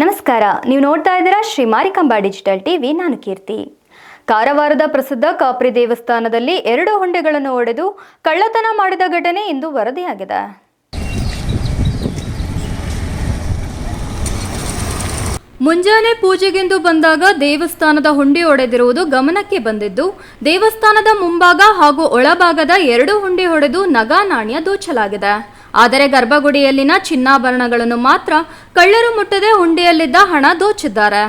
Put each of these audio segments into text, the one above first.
ನಮಸ್ಕಾರ. ನೀವು ನೋಡ್ತಾ ಇದ್ದೀರಾ ಶ್ರೀ ಮಾರಿಕಂಬ ಡಿಜಿಟಲ್ ಟಿವಿ. ನಾನು ಕೀರ್ತಿ. ಕಾರವಾರದ ಪ್ರಸಿದ್ಧ ಕಾಪ್ರಿ ದೇವಸ್ಥಾನದಲ್ಲಿ ಎರಡು ಹೊಂಡೆಗಳನ್ನು ಒಡೆದು ಕಳ್ಳತನ ಮಾಡಿದ ಘಟನೆ ಇಂದು ವರದಿಯಾಗಿದೆ. ಮುಂಜಾನೆ ಪೂಜೆಗೆಂದು ಬಂದಾಗ ದೇವಸ್ಥಾನದ ಹುಂಡಿ ಒಡೆದಿರುವುದು ಗಮನಕ್ಕೆ ಬಂದಿದ್ದು, ದೇವಸ್ಥಾನದ ಮುಂಭಾಗ ಹಾಗೂ ಒಳಭಾಗದ ಎರಡು ಹುಂಡಿ ಹೊಡೆದು ನಗಾ ನಾಣ್ಯ ದೋಚಲಾಗಿದೆ. ಆದರೆ ಗರ್ಭಗುಡಿಯಲ್ಲಿನ ಚಿನ್ನಾಭರಣಗಳನ್ನು ಮಾತ್ರ ಕಳ್ಳರು ಮುಟ್ಟದೆ ಹುಂಡಿಯಲ್ಲಿದ್ದ ಹಣ ದೋಚಿದ್ದಾರೆ.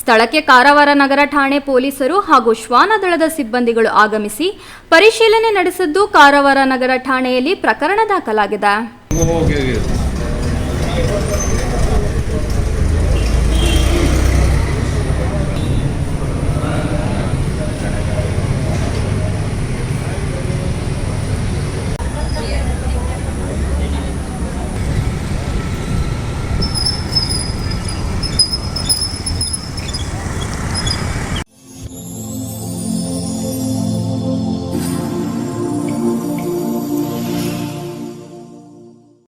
ಸ್ಥಳಕ್ಕೆ ಕಾರವಾರ ನಗರ ಠಾಣೆ ಪೊಲೀಸರು ಹಾಗೂ ಶ್ವಾನದಳದ ಸಿಬ್ಬಂದಿಗಳು ಆಗಮಿಸಿ ಪರಿಶೀಲನೆ ನಡೆಸಿದ್ದು ಕಾರವಾರ ನಗರ ಠಾಣೆಯಲ್ಲಿ ಪ್ರಕರಣ ದಾಖಲಾಗಿದೆ.